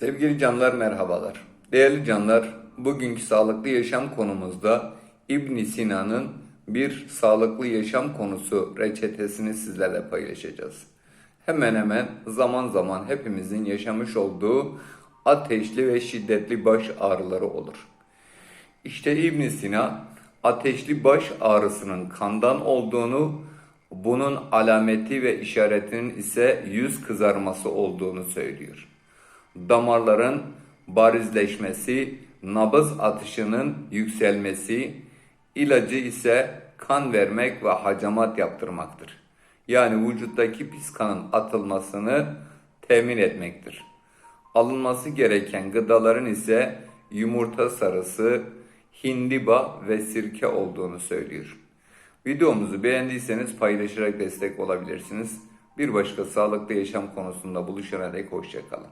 Sevgili canlar merhabalar. Değerli canlar, bugünkü sağlıklı yaşam konumuzda İbn Sina'nın bir sağlıklı yaşam konusu reçetesini sizlerle paylaşacağız. Hemen hemen zaman zaman hepimizin yaşamış olduğu ateşli ve şiddetli baş ağrıları olur. İşte İbn Sina ateşli baş ağrısının kandan olduğunu, bunun alameti ve işaretinin ise yüz kızarması olduğunu söylüyor. Damarların barizleşmesi, nabız atışının yükselmesi, ilacı ise kan vermek ve hacamat yaptırmaktır. Yani vücuttaki pis kanın atılmasını temin etmektir. Alınması gereken gıdaların ise yumurta sarısı, hindiba ve sirke olduğunu söylüyor. Videomuzu beğendiyseniz paylaşarak destek olabilirsiniz. Bir başka sağlıklı yaşam konusunda buluşana dek hoşçakalın.